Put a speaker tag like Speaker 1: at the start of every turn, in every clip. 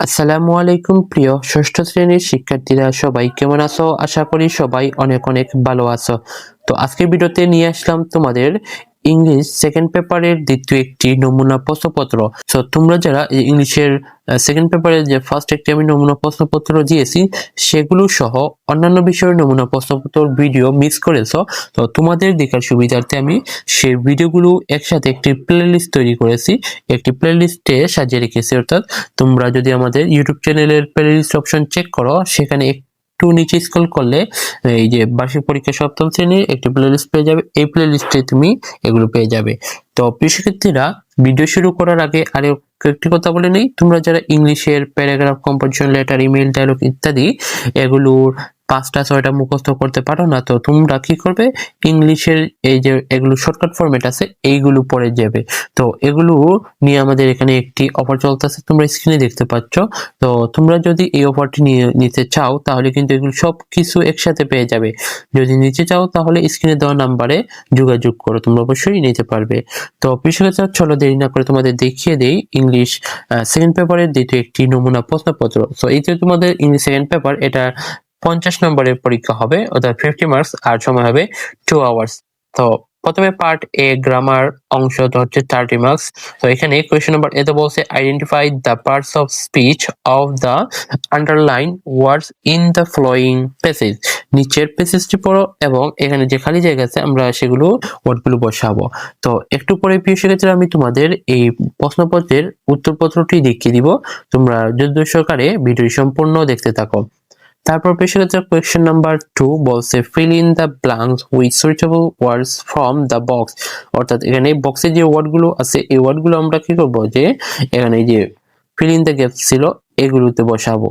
Speaker 1: আসসালামু আলাইকুম, প্রিয় ষষ্ঠ শ্রেণির শিক্ষার্থীরা, সবাই কেমন আছো? আশা করি সবাই অনেক অনেক ভালো আছো। তো আজকের ভিডিওতে নিয়ে আসলাম তোমাদের ইংলিশ সেকেন্ড পেপারের দ্বিতীয় একটি নমুনা প্রশ্নপত্র। সো তোমরা যারা ইংলিশের সেকেন্ড পেপারের যে ফার্স্ট একটি আমি নমুনা প্রশ্নপত্র দিয়েছি, সেগুলো সহ অন্যান্য বিষয়ের নমুনা প্রশ্নপত্র ভিডিও মিস করেছ, তো তোমাদের দেখার সুবিধার্থে আমি সেই ভিডিওগুলো একসাথে একটি প্লেলিস্ট তৈরি করেছি। একটি প্লেলিস্টে সাজিয়ে রেখেছি, অর্থাৎ তোমরা যদি আমাদের ইউটিউব চ্যানেলের প্লেলিস্ট অপশন চেক করো, সেখানে একটু নিচে স্ক্রল করলে, এই যে বার্ষিক পরীক্ষা সপ্তম শ্রেণির একটি প্লে লিস্ট পেয়ে যাবে। এই প্লে প্লেলিস্টে তুমি এগুলো পেয়ে যাবে। তো প্রিয় শিক্ষার্থীরা ভিডিও শুরু করার আগে আরও একটি কথা বলে নেই। তোমরা যারা ইংলিশের paragraph composition letter email dialogue ইত্যাদি, এগুলোর পাঁচটা, ছয়টা মুখস্থ করতে পারো না, তো তোমরা কি করবে? ইংলিশের এই যে এগুলো শর্টকাট ফরম্যাট আছে, এইগুলো পড়ে যাবে। তো এগুলো নিয়ে আমাদের এখানে একটি অফার চলতেছে, তোমরা স্ক্রিনে দেখতে পাচ্ছ। তো তোমরা যদি এই অফারটি নিয়ে নিতে চাও, তাহলে কিন্তু এগুলো সব কিছু একসাথে পেয়ে যাবে। যদি নিতে চাও, তাহলে স্ক্রিনে দেওয়া নাম্বারে যোগাযোগ করো, তোমরা অবশ্যই নিতে পারবে। তো পিছনে চলো দেরি না করে তোমাদের দেখিয়ে দেই ইংলিশ সেকেন্ড পেপারের দ্বিতীয় একটি নমুনা প্রশ্নপত্র। তো এই যে তোমাদের ইংলিশ সেকেন্ড পেপার এটা পঞ্চাশ নম্বরের পরীক্ষা হবে, অর্থাৎ ফিফটি মার্কস আর সময় হবে টু আওয়ার্স তো প্রথমে পার্ট এ গ্রামার অংশ, তো হচ্ছে থার্টি মার্কস তো এখানে কোয়েশ্চেন নাম্বার এতে বলছে identify the parts of speech of the underline words in the flowing passage নিচের প্যাসেজটি পড়ো এবং এখানে যে খালি জায়গা আছে, আমরা সেগুলো ওয়ার্ডগুলো বসাবো। তো একটু পরে প্রিয় শিক্ষার্থীরা, আমি তোমাদের এই প্রশ্নপত্রের উত্তরপত্রটি দেখিয়ে দিব। তোমরা যুদ্ধ সহকারে ভিডিও সম্পূর্ণ দেখতে থাকো। তারপর পেশাগত কোয়েশ্চেন নাম্বার টু বলছে fill in the blanks with suitable words from the box অর্থাৎ এখানে বক্সে যে ওয়ার্ডগুলো আছে, এই ওয়ার্ডগুলো আমরা কি করব যে, এখানে যে ফিল ইন দ্য গ্যাপস ছিল, এগুলোতে বসাবো।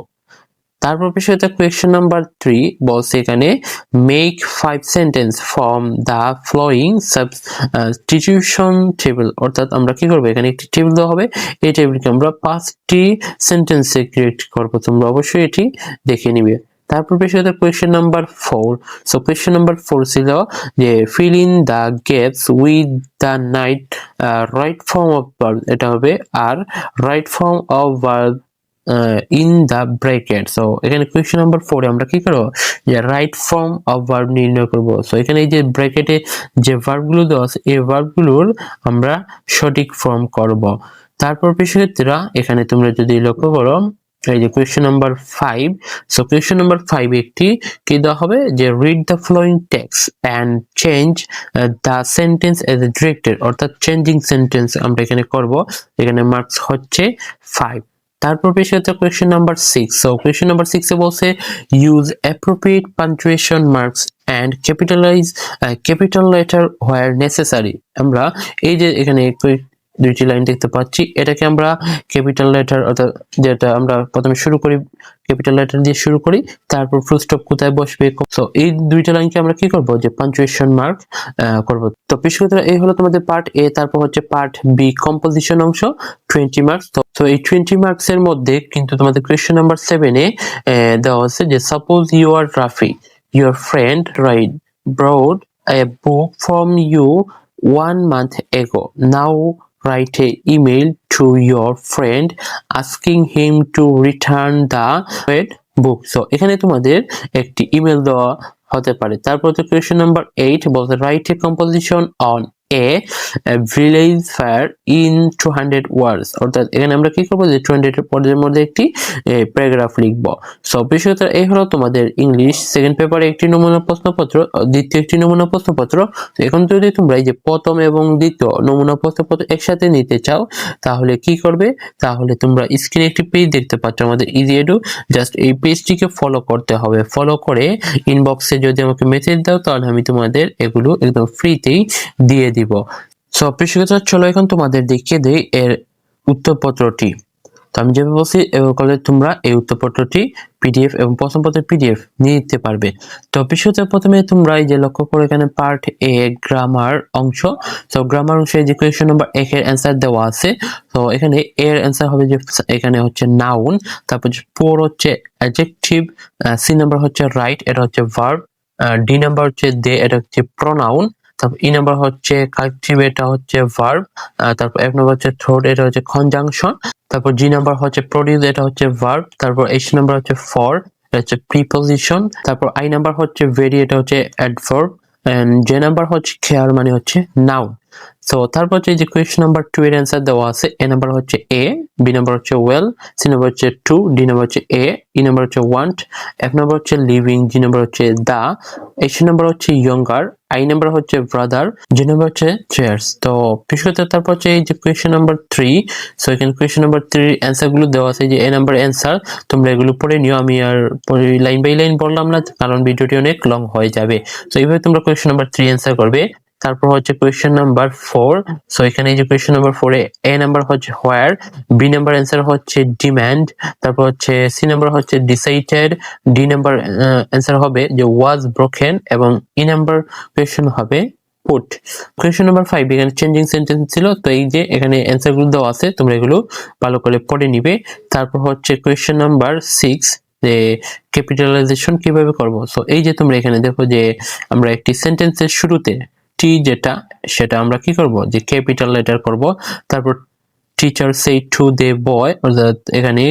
Speaker 1: তারপর পেশাগত কোয়েশ্চেন নাম্বার থ্রি বলছে এখানে make five sentence from the flowing substitution table অর্থাৎ আমরা কি করব, এখানে একটি টেবিল দেওয়া হবে। এই টেবিলকে আমরা পাঁচটি সেন্টেন্সে ক্রিয়েট করব। তোমরা অবশ্যই এটি দেখে নিবে। তারপর পেশাগত question number four so question number four ছিল যে fill in the gaps with the night right form of verb এটা হবে আর right form of verb in the bracket so এখানে কোয়েশ্চেন নাম্বার ফোরে আমরা কি করব? যে রাইট ফর্ম অফ ভার্ব নির্ণয় করব। সো এখানে এই যে ব্র্যাকেটে যে ভার্বগুলো দেওয়া আছে, এই ভার্বগুলোর আমরা সঠিক ফর্ম করব। তারপর পেশাক্ষেত্রা এখানে তোমরা যদি লক্ষ্য করো এই যে question number five so question number five একটি কি দেওয়া হবে? যে read the flowing text and change the sentence as a directed অর্থাৎ চেঞ্জিং সেন্টেন্স আমরা এখানে করব, এখানে মার্কস হচ্ছে ফাইভ তারপর পেশ হচ্ছে question number six so question number সিক্সে বলছে use appropriate punctuation marks and capitalize capital letter where necessary আমরা এই যে এখানে দুইটি লাইন দেখতে পাচ্ছি। এটাকে আমরা ক্যাপিটাল লেটার অর্থাৎ যেটা আমরা প্রথমে শুরু করি, ক্যাপিটাল লেটার দিয়ে শুরু করি, তারপর ফুল স্টপ কোথায় বসবে? তো এই দুইটা লাইনকে আমরা কি করব? যে পাঞ্চুয়েশন মার্ক করব। তো পিছনে এই হলো তোমাদের পার্ট এ তারপর হচ্ছে পার্ট বি কম্পোজিশন অংশ টোয়েন্টি মার্কস তো এই টোয়েন্টি মার্কস এর মধ্যে কিন্তু তোমাদের কোয়েশ্চেন নাম্বার সেভেনে দেওয়া আছে যে suppose you are Rafi your friend right borrowed a book from you one month ago. Now write a email to your friend asking him to return the red book. So, এখানে তোমাদের একটি email দেওয়া হতে পারে তারপর তো question number eight বলতে write a composition on a village fire in two hundred words অর্থাৎ এখানে আমরা কি করব? যে টু হান্ড্রেড ওয়ার্ডের মধ্যে একটি প্যারাগ্রাফ লিখব। সো বিষয়টা এই হলো তোমাদের ইংলিশ সেকেন্ড পেপারে একটি নমুনা প্রশ্নপত্র, দ্বিতীয় একটি নমুনা প্রশ্নপত্র। এখন যদি তোমরা এই যে প্রথম এবং দ্বিতীয় নমুনা প্রশ্নপত্র একসাথে নিতে চাও, তাহলে কি করবে? তাহলে তোমরা স্ক্রিনে একটি পেজ দেখতে পাচ্ছ আমাদের ইজি এডু জাস্ট এই পেজটিকে ফলো করতে হবে। ফলো করে ইনবক্সে যদি আমাকে মেসেজ দাও, তাহলে আমি তোমাদের এগুলো একদম ফ্রিতেই দিয়ে দিব। সো প্রিয় চলো এখন তোমাদের দেখিয়ে দেই এর উত্তরপত্রটি। তো আমি যেভাবে বলছি করলে তোমরা এই উত্তরপত্রটি পিডিএফ এবং প্রথম প্রশ্নপত্রের পিডিএফ নিয়ে নিতে পারবে। তো বিষয়তে প্রথমে তোমরা এই যে লক্ষ্য করে, এখানে পার্ট এ গ্রামার অংশ। তো গ্রামার অংশে যে কোয়েশ্চেন নাম্বার এক এর অ্যান্সার দেওয়া আছে। তো এখানে এর অ্যান্সার হবে যে এখানে হচ্ছে নাউন তারপর ফোর হচ্ছে অ্যাডজেক্টিভ সি নাম্বার হচ্ছে রাইট এটা হচ্ছে ভার্ব ডি নাম্বার হচ্ছে দে এটা হচ্ছে প্রোনাউন তারপর ই নাম্বার হচ্ছে কালেকটিভ এটা হচ্ছে ভার্ব তারপর এক নম্বর হচ্ছে থ্রোড এটা হচ্ছে কনজাংশন তারপর জি নাম্বার হচ্ছে প্রডিউস এটা হচ্ছে ভার্ব তারপর এইচ নাম্বার হচ্ছে ফর এটা হচ্ছে প্রিপোজিশন তারপর আই নাম্বার হচ্ছে ভেরি এটা হচ্ছে অ্যাডভার্ব এন্ড জে নাম্বার হচ্ছে খেয়ার মানে হচ্ছে নাউন সো তারপর হচ্ছে যে কোয়েশ্চন নাম্বার টু এর অ্যান্সার দেওয়া আছে এ নাম্বার হচ্ছে এ বি নাম্বার হচ্ছে ওয়েল সি নাম্বার হচ্ছে টু ডি নাম্বার হচ্ছে এ ই নাম্বার হচ্ছে ওয়ান্ট এফ নাম্বার হচ্ছে লিভিং জি নাম্বার হচ্ছে দা এইচ নাম্বার হচ্ছে ইয়ঙ্গার আই নাম্বার হচ্ছে ব্রাদার জি নাম্বার হচ্ছে চেয়ার্স তো বিশেষত তারপর হচ্ছে এই যে কোয়েশ্চন নাম্বার থ্রি সো এখানে কোয়েশ্চন নাম্বার থ্রির অ্যান্সারগুলো দেওয়া আছে যে এ নাম্বার অ্যান্সার তোমরা এগুলো পড়ে নিও আমি আর লাইন বাই লাইন বললাম না কারণ ভিডিওটি অনেক লং হয়ে যাবে তো এইভাবে তোমরা কোয়েশ্চন নাম্বার থ্রি অ্যান্সার করবে তারপর হচ্ছে কোয়েশ্চেন নাম্বার ফোর সো এখানে যে কোয়েশ্চেন নাম্বার ফোরে এ নাম্বার হচ্ছে হোয়ার বি নাম্বার অ্যান্সার হচ্ছে ডিম্যান্ড তারপর হচ্ছে সি নাম্বার হচ্ছে ডিসাইটেড ডি নাম্বার অ্যান্সার হবে যে ওয়াজ ব্রোকেন এবং ই নাম্বার কোয়েশ্চেন হবে পুট কোয়েশ্চেন নাম্বার ফাইভ এখানে চেঞ্জিং সেন্টেন্স ছিল, তো এই যে এখানে অ্যান্সারগুলো দেওয়া আছে, তোমরা এগুলো ভালো করে পড়ে নিবে। তারপর হচ্ছে কোয়েশ্চেন নাম্বার সিক্স যে ক্যাপিটালাইজেশন কীভাবে করব। সো এই যে তোমরা এখানে দেখো যে আমরা একটি সেন্টেন্সের শুরুতে টি যেটা, সেটা আমরা কি করব? যে ক্যাপিটাল লেটার করব। তারপর টিচার সেই টু দে বয় অর্থাৎ এখানে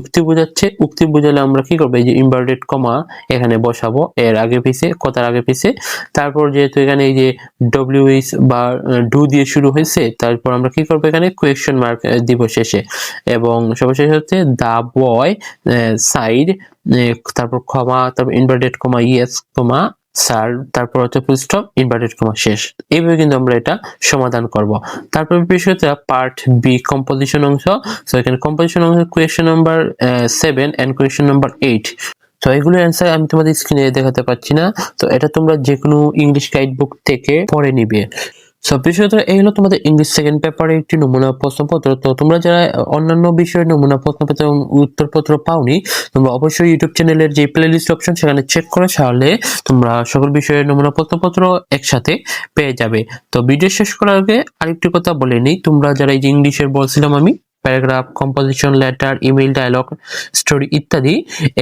Speaker 1: উক্তি বোঝাচ্ছে। উক্তি বোঝালে আমরা কি করব? এই যে ইনভার্টেড কমা এখানে বসাবো। এর আগে পিছে, কথার আগে পিছে। তারপর যেহেতু এখানে এই যে ডব্লিউ এইচ বা ডু দিয়ে শুরু হয়েছে, তারপর আমরা কি করব এখানে? কোয়েশ্চেন মার্ক দিব শেষে। এবং সর্বশেষ হচ্ছে দা বয় সাইড তারপর ক্ষমা তারপর inverted comma yes comma sir, তারপর হচ্ছে ফুল ইনভার্টেড কমা শেষ। এইভাবে কিন্তু আমরা এটা সমাধান করব। তারপর বিষয়টা পার্ট বি কম্পোজিশন অংশ। সো এখানে কম্পোজিশন অংশ question number seven and question number eight তো এগুলোর অ্যান্সার আমি তোমাদের স্ক্রিনে দেখাতে পাচ্ছি না। তো এটা তোমরা যে কোনো ইংলিশ গাইড বুক থেকে পড়ে নিবে। সব বিষয়ত এই হলো তোমাদের ইংলিশ সেকেন্ড পেপারে একটি নমুনা প্রশ্নপত্র। তো তোমরা যারা অন্যান্য বিষয়ে নমুনা প্রশ্নপত্র এবং উত্তরপত্র পাওনি, তোমরা অবশ্যই ইউটিউব চ্যানেলের যে প্লে লিস্ট অপশন সেখানে চেক করে তাহলে তোমরা সকল বিষয়ের নমুনা প্রশ্নপত্র একসাথে পেয়ে যাবে। তো ভিডিও শেষ করার আগে আরেকটি কথা বলে নিই। তোমরা যারা এই যে ইংলিশের বলছিলাম আমি paragraph composition letter email dialogue story ইত্যাদি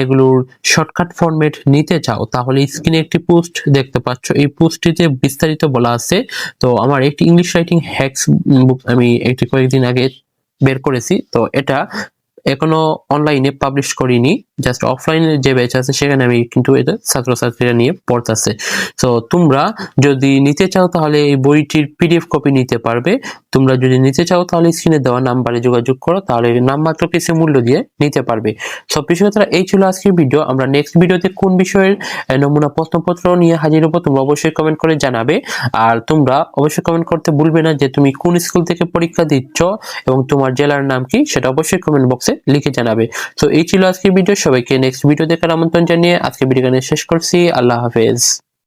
Speaker 1: এগুলোর শর্টকাট ফরম্যাট নিতে চাও, তাহলে স্ক্রিনে একটি পোস্ট দেখতে পাচ্ছ। এই পোস্টটিতে বিস্তারিত বলা আছে। তো আমার একটি ইংলিশ রাইটিং হ্যাক্স বুক আমি একটি কয়েকদিন আগে বের করেছি। তো এটা এখনও অনলাইনে পাবলিশ করিনি জাস্ট অফলাইনে যে ব্যাচ আছে সেখানে আমি কিন্তু এটা ছাত্রছাত্রীরা নিয়ে পড়তেছে। তো তোমরা যদি নিতে চাও তাহলে এই বইটির পিডিএফ কপি নিতে পারবে। তোমরা যদি নিতে চাও তাহলে স্ক্রিনে দেওয়া নাম্বারে যোগাযোগ করো, তাহলে নামমাত্র কিছু মূল্য দিয়ে নিতে পারবে। সব বিষয়ে তারা এই ছিল আজকের ভিডিও আমরা নেক্সট ভিডিওতে কোন বিষয়ের নমুনা প্রশ্নপত্র নিয়ে হাজির হব তোমরা অবশ্যই কমেন্ট করে জানাবে। আর তোমরা অবশ্যই কমেন্ট করতে ভুলবে না যে তুমি কোন স্কুল থেকে পরীক্ষা দিচ্ছ এবং তোমার জেলার নাম কি, সেটা অবশ্যই কমেন্ট বক্সে লিখে জানাবে। তো এই ছিল আজকের ভিডিও। সবাইকে নেক্সট ভিডিও দেখার আমন্ত্রণ জানিয়ে আজকে ভিডিও শেষ করছি। আল্লাহ হাফেজ।